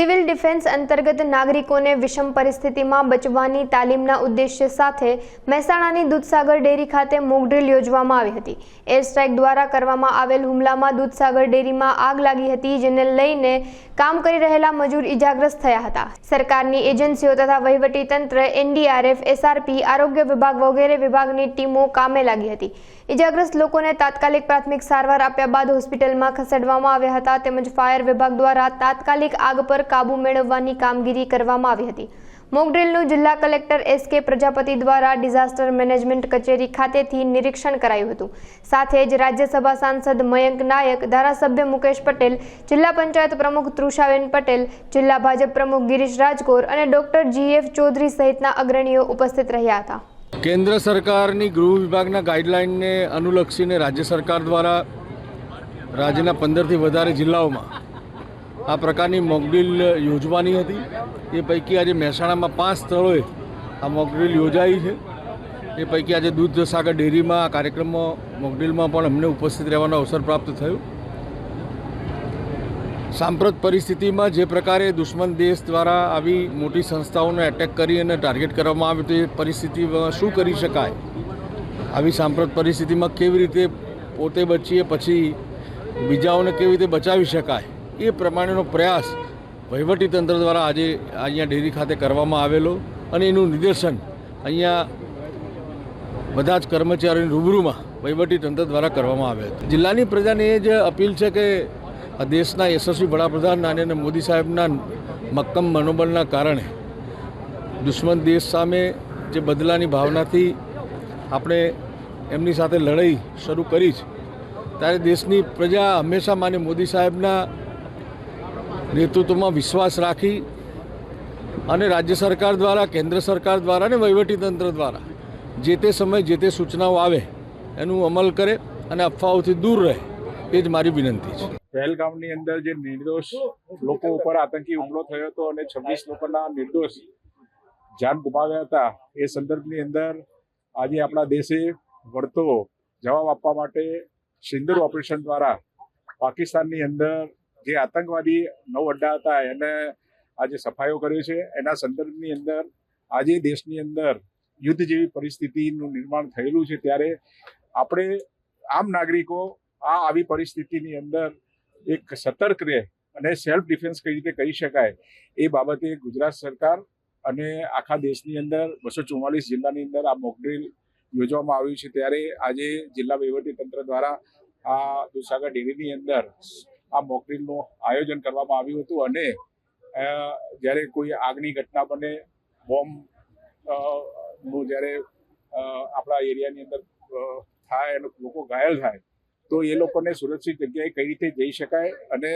Civil defence અંતર્ગત નાગરિકોને વિષમ પરિસ્થિતિમાં બચવાની તાલીમના ઉદ્દેશ્ય સાથે મહેસાણાની દૂધસાગર ડેરી ખાતે મોકડ્રીલ યોજવામાં આવી હતી. એર સ્ટ્રાઇક દ્વારા કરવામાં આવેલ હુમલામાં દૂધસાગર ડેરીમાં આગ લાગી હતી, જેને લઈને કામ કરી રહેલા મજૂર ઇજાગ્રસ્ત થયા હતા. સરકારની એજન્સીઓ તથા વહીવટી તંત્ર, એનડીઆરએફ, એસઆરપી, આરોગ્ય વિભાગ વગેરે વિભાગની ટીમો કામે લાગી હતી. ઇજાગ્રસ્ત લોકોને તાત્કાલિક પ્રાથમિક સારવાર આપ્યા બાદ હોસ્પિટલમાં ખસેડવામાં આવ્યા હતા, તેમજ ફાયર વિભાગ દ્વારા તાત્કાલિક આગ પર કાબુ મેળવવાની કામગીરી કરવામાં આવી હતી. મોકડ્રીલનું જિલ્લા કલેક્ટર એસ કે પ્રજાપતિ દ્વારા ડિઝાસ્ટર મેનેજમેન્ટ કચેરી ખાતેથી નિરીક્ષણ કરાયું હતું. સાથે જ રાજ્યસભા સાંસદ મયંક નાયક, ધારાસભ્ય મુકેશ પટેલ, જિલ્લા પંચાયત પ્રમુખ તૃષાબેન પટેલ, જિલ્લા ભાજપ પ્રમુખ ગિરીશ રાજકોર અને ડોક્ટર જીએફ ચૌધરી સહિતના અગ્રણીઓ ઉપસ્થિત રહ્યા હતા. કેન્દ્ર સરકારની ગૃહ વિભાગના ગાઈડલાઇનને અનુલક્ષીને રાજ્ય સરકાર દ્વારા રાજ્યના પંદરથી વધારે જિલ્લાઓમાં આ પ્રકારની મોકડ્રીલ યોજવાની હતી. એ પૈકી આજે મહેસાણામાં પાંચ સ્થળોએ આ મોકડ્રીલ યોજાઈ છે. એ પૈકી આજે દૂધ સાગર ડેરીમાં આ કાર્યક્રમમાં મોકડ્રીલમાં પણ અમને ઉપસ્થિત રહેવાનો અવસર પ્રાપ્ત થયો. સાંપ્રત પરિસ્થિતિમાં જે પ્રકારે દુશ્મન દેશ દ્વારા આવી મોટી સંસ્થાઓને એટેક કરી અને ટાર્ગેટ કરવામાં આવે તો એ પરિસ્થિતિમાં શું કરી શકાય? આવી સાંપ્રત પરિસ્થિતિમાં કેવી રીતે પોતે બચીએ, પછી બીજાઓને કેવી રીતે બચાવી શકાય? એ પ્રમાણેનો પ્રયાસ વહીવટીતંત્ર દ્વારા આજે અહીંયા ડેરી ખાતે કરવામાં આવેલો અને એનું નિદર્શન અહીંયા બધા જ કર્મચારીઓની રૂબરૂમાં વહીવટીતંત્ર દ્વારા કરવામાં આવે છે. જિલ્લાની પ્રજાને એ જ અપીલ છે કે આ દેશના યશસ્વી વડાપ્રધાન નરેન્દ્ર મોદી સાહેબના મક્કમ મનોબળના કારણે દુશ્મન દેશ સામે જે બદલાની ભાવનાથી આપણે એમની સાથે લડાઈ શરૂ કરી છે, ત્યારે દેશની પ્રજા હંમેશા માને મોદી સાહેબના નેતૃત્વમાં વિશ્વાસ રાખી અને રાજ્ય સરકાર દ્વારા, કેન્દ્ર સરકાર દ્વારા અને વહીવટીતંત્ર દ્વારા જે તે સમય જે તે સૂચનાઓ આવે એનું અમલ કરે અને અફવાઓથી દૂર રહે, એ જ મારી વિનંતી છે. પહેલગામની અંદર જે નિર્દોષ લોકો ઉપર આતંકી હુમલો થયો હતો અને છવ્વીસ લોકોના નિર્દોષ જાન ગુમાવ્યા હતા, એ સંદર્ભની અંદર આજે આપણા દેશે વળતો જવાબ આપવા માટે સિંદર ઓપરેશન દ્વારા પાકિસ્તાનની અંદર જે આતંકવાદી નવ અડ્ડા હતા, એને આજે સફાયો કર્યો છે. એના સંદર્ભની અંદર, આજે દેશની અંદર યુદ્ધ જેવી પરિસ્થિતિનું નિર્માણ થયેલું છે, ત્યારે આપણે આમ નાગરિકો આ આવી પરિસ્થિતિની અંદર એક સતર્ક રહે અને સેલ્ફ ડિફેન્સ કઈ રીતે કરી શકાય એ બાબતે ગુજરાત સરકાર અને આખા દેશની અંદર બસો ચુમ્માલીસ જિલ્લાની અંદર આ મોકડ્રીલ યોજવામાં આવ્યું છે. ત્યારે આજે જિલ્લા વહીવટી તંત્ર દ્વારા આ દુસાગર ડેરીની અંદર આ મોકડ્રીલનું આયોજન કરવામાં આવ્યું હતું અને જ્યારે કોઈ આગની ઘટના બને, બોમ્બનું જ્યારે આપણા એરિયાની અંદર થાય અને લોકો ઘાયલ થાય, તો એ લોકોને સુરક્ષિત જગ્યાએ કઈ રીતે જઈ શકાય અને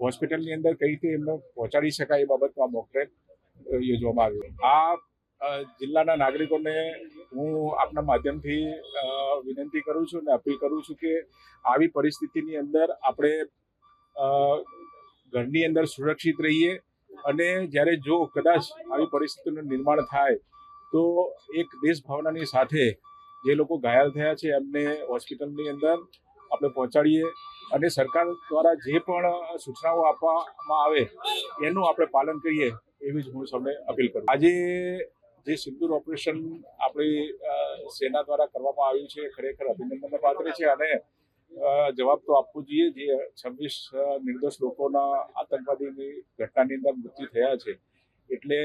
હોસ્પિટલની અંદર કઈ રીતે એમને પહોંચાડી શકાય એ બાબતમાં મોકડ્રેલ યોજવામાં આવ્યું. આ જિલ્લાના નાગરિકોને હું આપના માધ્યમથી વિનંતી કરું છું અને અપીલ કરું છું કે આવી પરિસ્થિતિની અંદર આપણે ઘરની અંદર સુરક્ષિત રહીએ અને જ્યારે જો કદાચ આવી પરિસ્થિતિનું નિર્માણ થાય, તો એક દેશ ભાવનાની સાથે જે લોકો ઘાયલ થયા છે એમને હોસ્પિટલની અંદર આપણે પહોંચાડીએ અને સરકાર દ્વારા જે પણ સૂચનાઓ આપવામાં આવે, એનું આપણે પાલન કરીએ એવી જ હું સૌને અપીલ કરું. આજે જે સિંદૂર ઓપરેશન આપણી સેના દ્વારા કરવામાં આવ્યું છે, ખરેખર અભિનંદનને પાત્ર છે અને જવાબ તો આપવો જોઈએ. જે છવ્વીસ નિર્દોષ લોકોના આતંકવાદીની ઘટનાની અંદર મૃત્યુ થયા છે. એટલે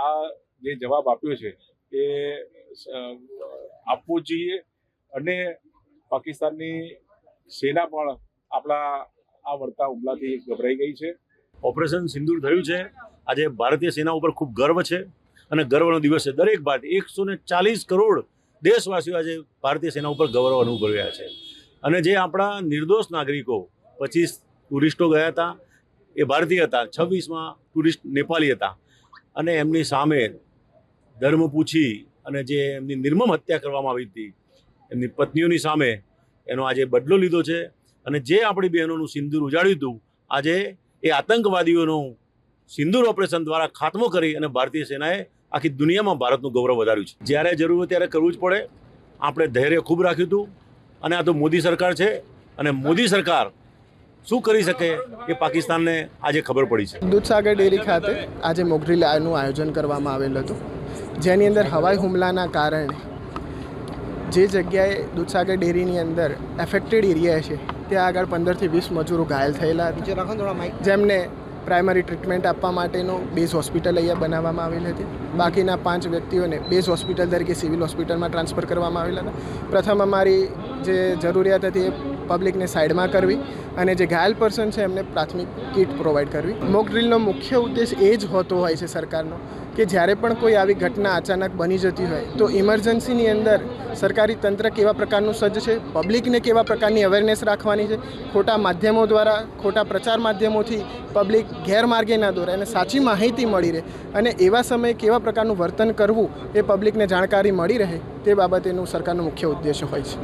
આ જે જવાબ આપ્યો છે એ આપવો જોઈએ અને પાકિસ્તાનની સેના પણ આપણા આ વળતા હુમલાથી ગભરાઈ ગઈ છે. ઓપરેશન સિંદૂર થયું છે. આજે ભારતીય સેના ઉપર ખૂબ ગર્વ છે અને ગર્વનો દિવસ છે. દરેક ભારતીય, એકસો ને ચાલીસ કરોડ દેશવાસીઓ આજે ભારતીય સેના ઉપર ગૌરવ અનુભવ્યા છે. અને જે આપણા નિર્દોષ નાગરિકો, પચીસ ટુરિસ્ટો ગયા હતા, એ ભારતીય હતા, છવ્વીસમાં ટુરિસ્ટ નેપાળી હતા. અને એમની સામે ધર્મ પૂછી અને જે એમની નિર્મમ હત્યા કરવામાં આવી હતી, એમની પત્નીઓની સામે એનો આજે બદલો લીધો છે. અને જે આપણી બહેનોનું સિંદૂર ઉજાડ્યું હતું, આજે એ આતંકવાદીઓનું સિંદૂર ઓપરેશન દ્વારા ખાત્મો કરી અને ભારતીય સેનાએ આખી દુનિયામાં ભારતનું ગૌરવ વધાર્યું છે. જ્યારે જરૂર હોય ત્યારે કરવું જ પડે. આપણે ધૈર્ય ખૂબ રાખ્યું હતું. અને આ તો મોદી સરકાર છે અને મોદી સરકાર શું કરી શકે એ પાકિસ્તાનને આજે ખબર પડી છે. દૂધસાગર ડેરી ખાતે આજે મોગરી લાયનું આયોજન કરવામાં આવેલ હતું. જેની અંદર હવાઈ હુમલાના કારણે જે જગ્યાએ દૂધસાગર ડેરીની અંદર એફેક્ટેડ એરિયા છે ત્યાં આગળ પંદરથી વીસ મજૂરો ઘાયલ થયેલા હતા. જેમને પ્રાઇમરી ટ્રીટમેન્ટ આપવા માટેનો બેઝ હોસ્પિટલ અહીંયા બનાવવામાં આવેલી હતી. બાકીના પાંચ વ્યક્તિઓને બેઝ હોસ્પિટલ તરીકે સિવિલ હોસ્પિટલમાં ટ્રાન્સફર કરવામાં આવેલા હતા. પ્રથમ અમારી જે જરૂરિયાત હતી એ પબ્લિકને સાઈડમાં કરવી અને જે ઘાયલ પર્સન છે એમને પ્રાથમિક કિટ પ્રોવાઈડ કરવી. મોક ડ્રીલનો મુખ્ય ઉદ્દેશ એ જ હોતો હોય છે સરકારનો કે જ્યારે પણ કોઈ આવી ઘટના અચાનક બની જતી હોય, તો ઇમરજન્સીની અંદર સરકારી તંત્ર કેવા પ્રકારનું સજ્જ છે? પબ્લિકને કેવા પ્રકારની અવેરનેસ રાખવાની છે? ખોટા માધ્યમો દ્વારા, ખોટા પ્રચાર માધ્યમોથી પબ્લિક ગેરમાર્ગે ના દોરે અને સાચી માહિતી મળી રહે. અને એવા સમયે કેવા પ્રકારનું વર્તન કરવું એ પબ્લિકને જાણકારી મળી રહે તે બાબતેનું સરકારનો મુખ્ય ઉદ્દેશ હોય છે.